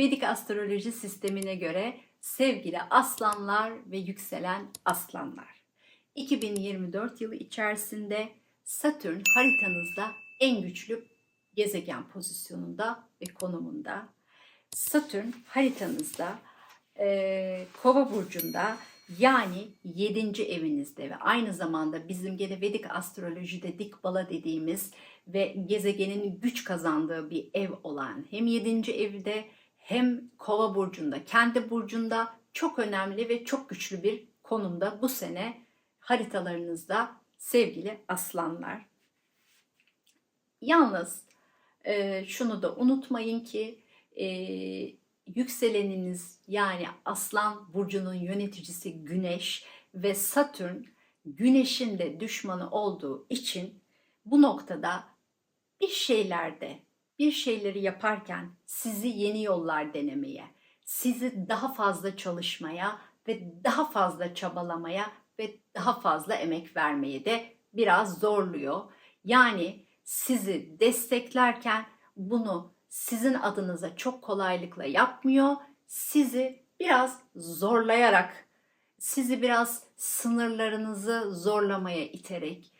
Vedik astroloji sistemine göre sevgili aslanlar ve yükselen aslanlar. 2024 yılı içerisinde Satürn haritanızda en güçlü gezegen pozisyonunda ve konumunda. Satürn haritanızda e, Kova burcunda yani 7. evinizde ve aynı zamanda bizim gene Vedik astrolojide Dikbala dediğimiz ve gezegenin güç kazandığı bir ev olan hem 7. evde hem Kova burcunda, kendi burcunda çok önemli ve çok güçlü bir konumda bu sene haritalarınızda sevgili aslanlar. Yalnız e, şunu da unutmayın ki e, yükseleniniz yani aslan burcunun yöneticisi güneş ve satürn güneşin de düşmanı olduğu için bu noktada bir şeylerde bir şeyleri yaparken sizi yeni yollar denemeye, sizi daha fazla çalışmaya ve daha fazla çabalamaya ve daha fazla emek vermeye de biraz zorluyor. Yani sizi desteklerken bunu sizin adınıza çok kolaylıkla yapmıyor. Sizi biraz zorlayarak, sizi biraz sınırlarınızı zorlamaya iterek,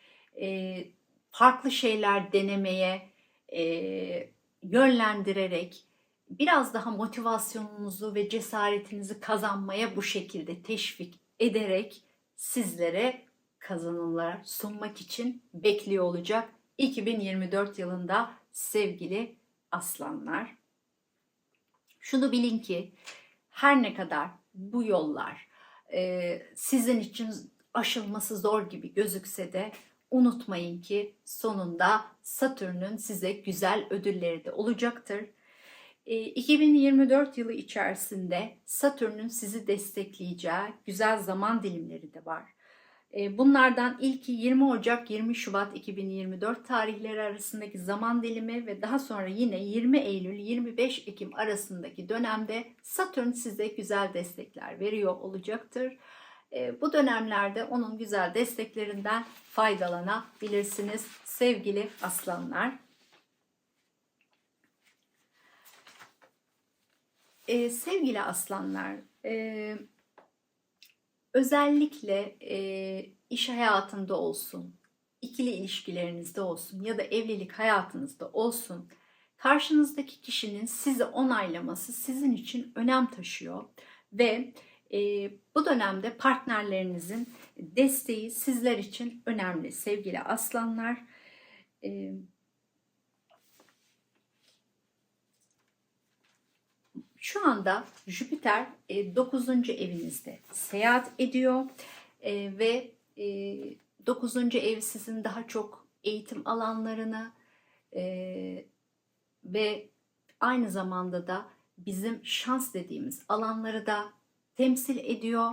farklı şeyler denemeye e, yönlendirerek, biraz daha motivasyonunuzu ve cesaretinizi kazanmaya bu şekilde teşvik ederek sizlere kazanımlar sunmak için bekliyor olacak 2024 yılında sevgili aslanlar. Şunu bilin ki her ne kadar bu yollar e, sizin için aşılması zor gibi gözükse de unutmayın ki sonunda Satürn'ün size güzel ödülleri de olacaktır. E, 2024 yılı içerisinde Satürn'ün sizi destekleyeceği güzel zaman dilimleri de var. E, Bunlardan ilki 20 Ocak 20 Şubat 2024 tarihleri arasındaki zaman dilimi ve daha sonra yine 20 Eylül 25 Ekim arasındaki dönemde Satürn size güzel destekler veriyor olacaktır. E, Bu dönemlerde onun güzel desteklerinden faydalanabilirsiniz sevgili aslanlar. E, sevgili aslanlar, e, özellikle e, iş hayatında olsun, ikili ilişkilerinizde olsun ya da evlilik hayatınızda olsun, karşınızdaki kişinin sizi onaylaması sizin için önem taşıyor ve bu dönemde partnerlerinizin desteği sizler için önemli sevgili aslanlar. E, Şu anda Jüpiter 9. evinizde seyahat ediyor E, ve 9. ev sizin daha çok eğitim alanlarını e, ve aynı zamanda da bizim şans dediğimiz alanları da temsil ediyor.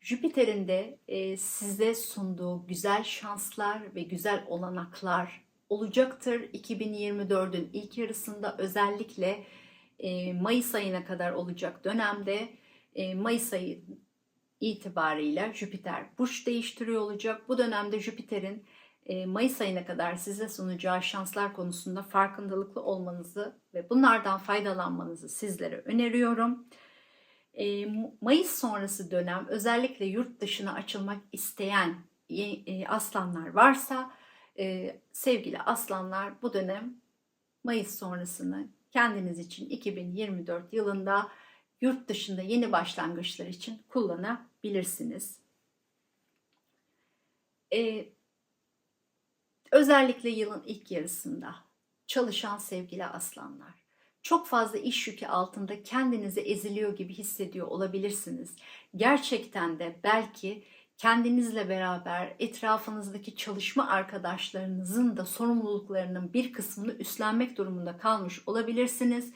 Jüpiter'in de e, size sunduğu güzel şanslar ve güzel olanaklar olacaktır. 2024'ün ilk yarısında özellikle e, Mayıs ayına kadar olacak dönemde e, Mayıs ayı itibarıyla Jüpiter burç değiştiriyor olacak. Bu dönemde Jüpiter'in Mayıs ayına kadar size sunacağı şanslar konusunda farkındalıklı olmanızı ve bunlardan faydalanmanızı sizlere öneriyorum. Mayıs sonrası dönem özellikle yurt dışına açılmak isteyen e, aslanlar varsa sevgili aslanlar bu dönem Mayıs sonrasını kendiniz için 2024 yılında yurt dışında yeni başlangıçlar için kullanabilirsiniz. Özellikle yılın ilk yarısında çalışan sevgili aslanlar, çok fazla iş yükü altında kendinizi eziliyor gibi hissediyor olabilirsiniz. Gerçekten de belki kendinizle beraber etrafınızdaki çalışma arkadaşlarınızın da sorumluluklarının bir kısmını üstlenmek durumunda kalmış olabilirsiniz.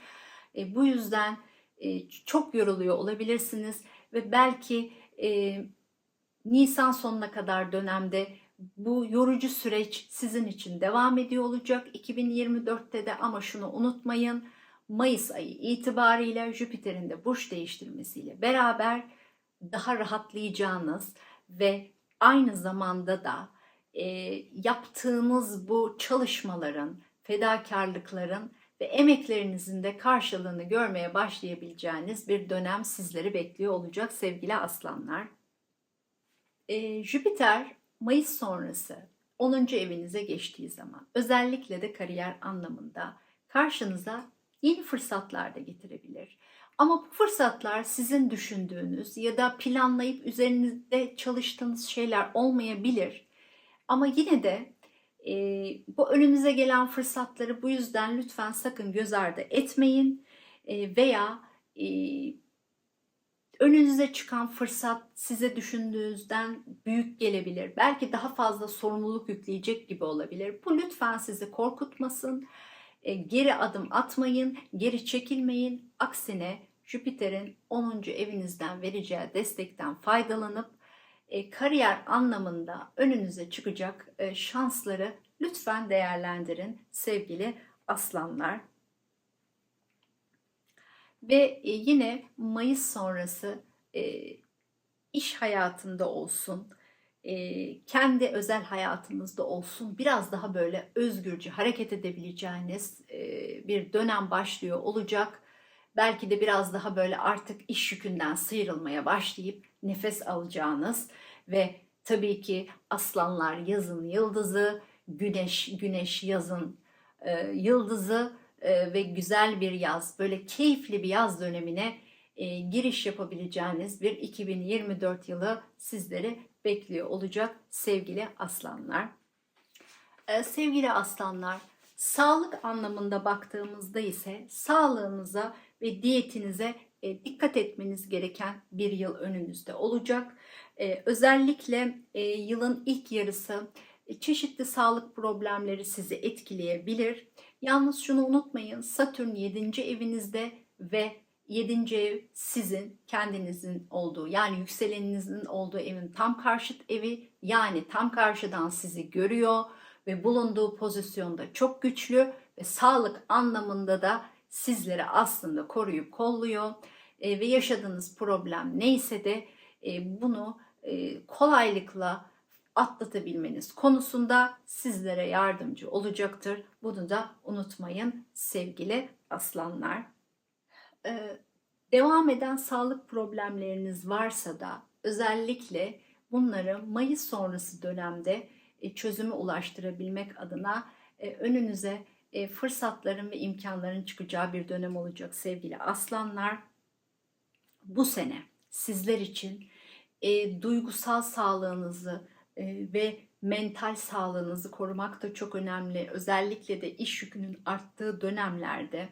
E, bu yüzden e, çok yoruluyor olabilirsiniz ve belki e, Nisan sonuna kadar dönemde bu yorucu süreç sizin için devam ediyor olacak 2024'te de ama şunu unutmayın Mayıs ayı itibariyle Jüpiter'in de burç değiştirmesiyle beraber daha rahatlayacağınız ve aynı zamanda da e, yaptığınız bu çalışmaların, fedakarlıkların ve emeklerinizin de karşılığını görmeye başlayabileceğiniz bir dönem sizleri bekliyor olacak sevgili aslanlar. Ee, Jüpiter Mayıs sonrası 10. evinize geçtiği zaman özellikle de kariyer anlamında karşınıza yeni fırsatlar da getirebilir. Ama bu fırsatlar sizin düşündüğünüz ya da planlayıp üzerinizde çalıştığınız şeyler olmayabilir. Ama yine de e, bu önünüze gelen fırsatları bu yüzden lütfen sakın göz ardı etmeyin E, veya e, önünüze çıkan fırsat size düşündüğünüzden büyük gelebilir. Belki daha fazla sorumluluk yükleyecek gibi olabilir. Bu lütfen sizi korkutmasın. E, geri adım atmayın, geri çekilmeyin. Aksine Jüpiter'in 10. evinizden vereceği destekten faydalanıp e, kariyer anlamında önünüze çıkacak e, şansları lütfen değerlendirin sevgili aslanlar. Ve yine Mayıs sonrası iş hayatında olsun, kendi özel hayatınızda olsun biraz daha böyle özgürce hareket edebileceğiniz bir dönem başlıyor olacak. Belki de biraz daha böyle artık iş yükünden sıyrılmaya başlayıp nefes alacağınız ve tabii ki aslanlar yazın yıldızı, güneş güneş yazın yıldızı ve güzel bir yaz, böyle keyifli bir yaz dönemine giriş yapabileceğiniz bir 2024 yılı sizleri bekliyor olacak sevgili aslanlar. E, sevgili aslanlar, sağlık anlamında baktığımızda ise sağlığınıza ve diyetinize e, dikkat etmeniz gereken bir yıl önünüzde olacak. E, özellikle e, yılın ilk yarısı e, çeşitli sağlık problemleri sizi etkileyebilir. Yalnız şunu unutmayın Satürn 7. evinizde ve 7. ev sizin kendinizin olduğu yani yükseleninizin olduğu evin tam karşıt evi yani tam karşıdan sizi görüyor ve bulunduğu pozisyonda çok güçlü ve sağlık anlamında da sizleri aslında koruyup kolluyor e, ve yaşadığınız problem neyse de e, bunu e, kolaylıkla atlatabilmeniz konusunda sizlere yardımcı olacaktır. Bunu da unutmayın sevgili aslanlar. Ee, devam eden sağlık problemleriniz varsa da özellikle bunları Mayıs sonrası dönemde e, çözüme ulaştırabilmek adına e, önünüze e, fırsatların ve imkanların çıkacağı bir dönem olacak sevgili aslanlar. Bu sene sizler için e, duygusal sağlığınızı e, ve mental sağlığınızı korumak da çok önemli. Özellikle de iş yükünün arttığı dönemlerde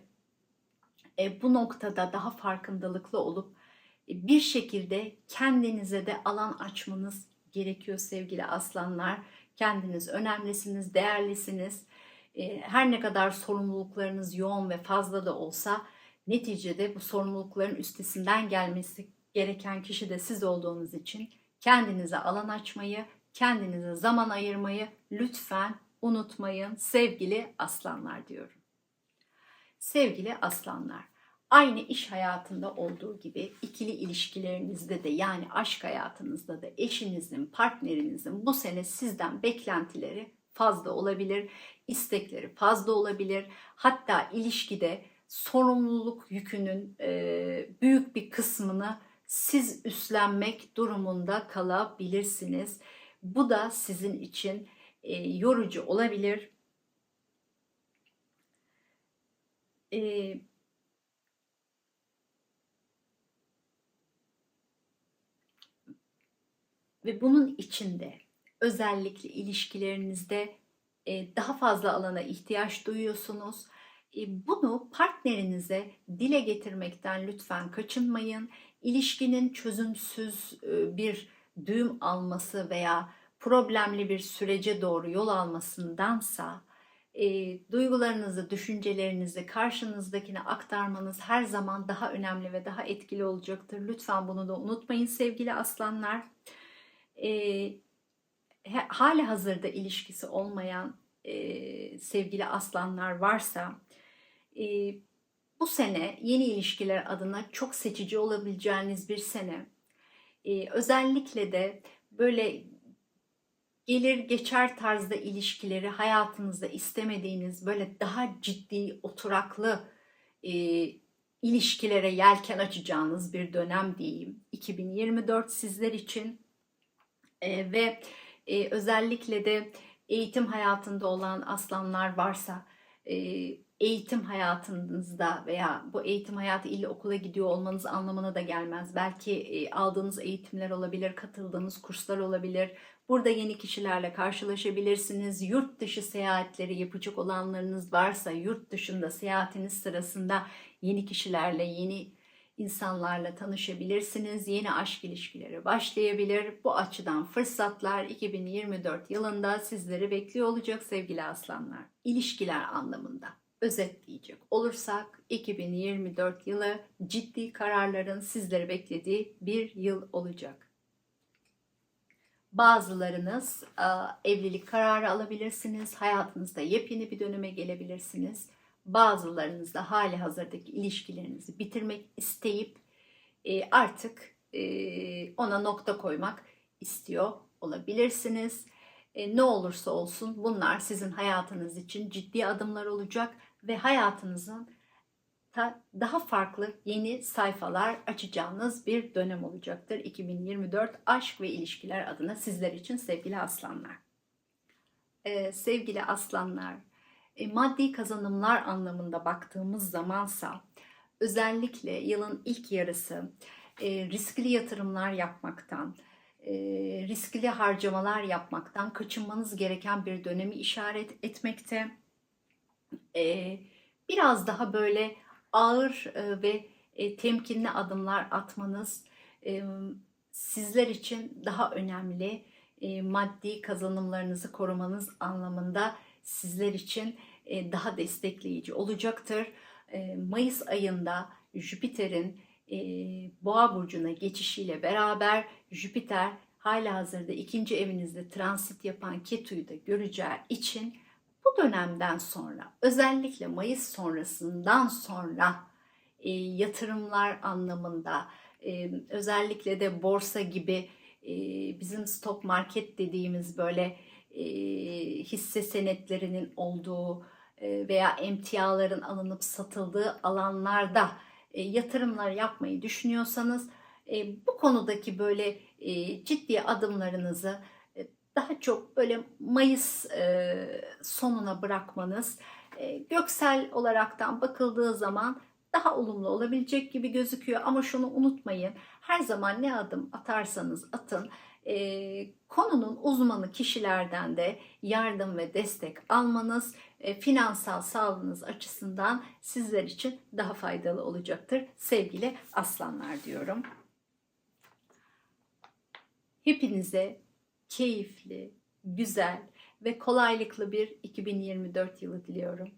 e, bu noktada daha farkındalıklı olup e, bir şekilde kendinize de alan açmanız gerekiyor sevgili aslanlar. Kendiniz önemlisiniz, değerlisiniz. E, her ne kadar sorumluluklarınız yoğun ve fazla da olsa neticede bu sorumlulukların üstesinden gelmesi gereken kişi de siz olduğunuz için kendinize alan açmayı, kendinize zaman ayırmayı lütfen unutmayın sevgili aslanlar diyorum. Sevgili aslanlar, aynı iş hayatında olduğu gibi ikili ilişkilerinizde de yani aşk hayatınızda da eşinizin, partnerinizin bu sene sizden beklentileri fazla olabilir, istekleri fazla olabilir. Hatta ilişkide sorumluluk yükünün e, büyük bir kısmını siz üstlenmek durumunda kalabilirsiniz. Bu da sizin için e, yorucu olabilir. E, ve bunun içinde özellikle ilişkilerinizde e, daha fazla alana ihtiyaç duyuyorsunuz. E, bunu partnerinize dile getirmekten lütfen kaçınmayın. İlişkinin çözümsüz e, bir düğüm alması veya problemli bir sürece doğru yol almasındansa e, duygularınızı, düşüncelerinizi karşınızdakine aktarmanız her zaman daha önemli ve daha etkili olacaktır. Lütfen bunu da unutmayın sevgili aslanlar. E, hali hazırda ilişkisi olmayan e, sevgili aslanlar varsa e, bu sene yeni ilişkiler adına çok seçici olabileceğiniz bir sene. Ee, özellikle de böyle gelir geçer tarzda ilişkileri hayatınızda istemediğiniz böyle daha ciddi oturaklı e, ilişkilere yelken açacağınız bir dönem diyeyim. 2024 sizler için E, ve e, özellikle de eğitim hayatında olan aslanlar varsa e, eğitim hayatınızda veya bu eğitim hayatı illa okula gidiyor olmanız anlamına da gelmez. Belki e, aldığınız eğitimler olabilir, katıldığınız kurslar olabilir. Burada yeni kişilerle karşılaşabilirsiniz. Yurt dışı seyahatleri yapacak olanlarınız varsa yurt dışında seyahatiniz sırasında yeni kişilerle, yeni insanlarla tanışabilirsiniz. Yeni aşk ilişkileri başlayabilir. Bu açıdan fırsatlar 2024 yılında sizleri bekliyor olacak sevgili aslanlar. İlişkiler anlamında özetleyecek olursak 2024 yılı ciddi kararların sizleri beklediği bir yıl olacak. Bazılarınız e, evlilik kararı alabilirsiniz. Hayatınızda yepyeni bir döneme gelebilirsiniz. Bazılarınız da hali hazırdaki ilişkilerinizi bitirmek isteyip e, artık e, ona nokta koymak istiyor olabilirsiniz. E, ne olursa olsun bunlar sizin hayatınız için ciddi adımlar olacak ve hayatınızın daha farklı yeni sayfalar açacağınız bir dönem olacaktır. 2024 aşk ve ilişkiler adına sizler için sevgili aslanlar. Ee, sevgili aslanlar, e, maddi kazanımlar anlamında baktığımız zamansa özellikle yılın ilk yarısı e, riskli yatırımlar yapmaktan, riskli harcamalar yapmaktan kaçınmanız gereken bir dönemi işaret etmekte. Biraz daha böyle ağır ve temkinli adımlar atmanız sizler için daha önemli. Maddi kazanımlarınızı korumanız anlamında sizler için daha destekleyici olacaktır. Mayıs ayında Jüpiter'in e, Boğa burcuna geçişiyle beraber Jüpiter hala hazırda ikinci evinizde transit yapan Ketu'yu da göreceği için bu dönemden sonra özellikle Mayıs sonrasından sonra e, yatırımlar anlamında e, özellikle de borsa gibi e, bizim stok market dediğimiz böyle e, hisse senetlerinin olduğu e, veya emtiaların alınıp satıldığı alanlarda e, yatırımlar yapmayı düşünüyorsanız e, bu konudaki böyle e, ciddi adımlarınızı e, daha çok böyle Mayıs sonuna bırakmanız göksel olaraktan bakıldığı zaman daha olumlu olabilecek gibi gözüküyor. Ama şunu unutmayın her zaman ne adım atarsanız atın e, konunun uzmanı kişilerden de yardım ve destek almanız e, finansal sağlığınız açısından sizler için daha faydalı olacaktır sevgili aslanlar diyorum. Hepinize keyifli, güzel ve kolaylıklı bir 2024 yılı diliyorum.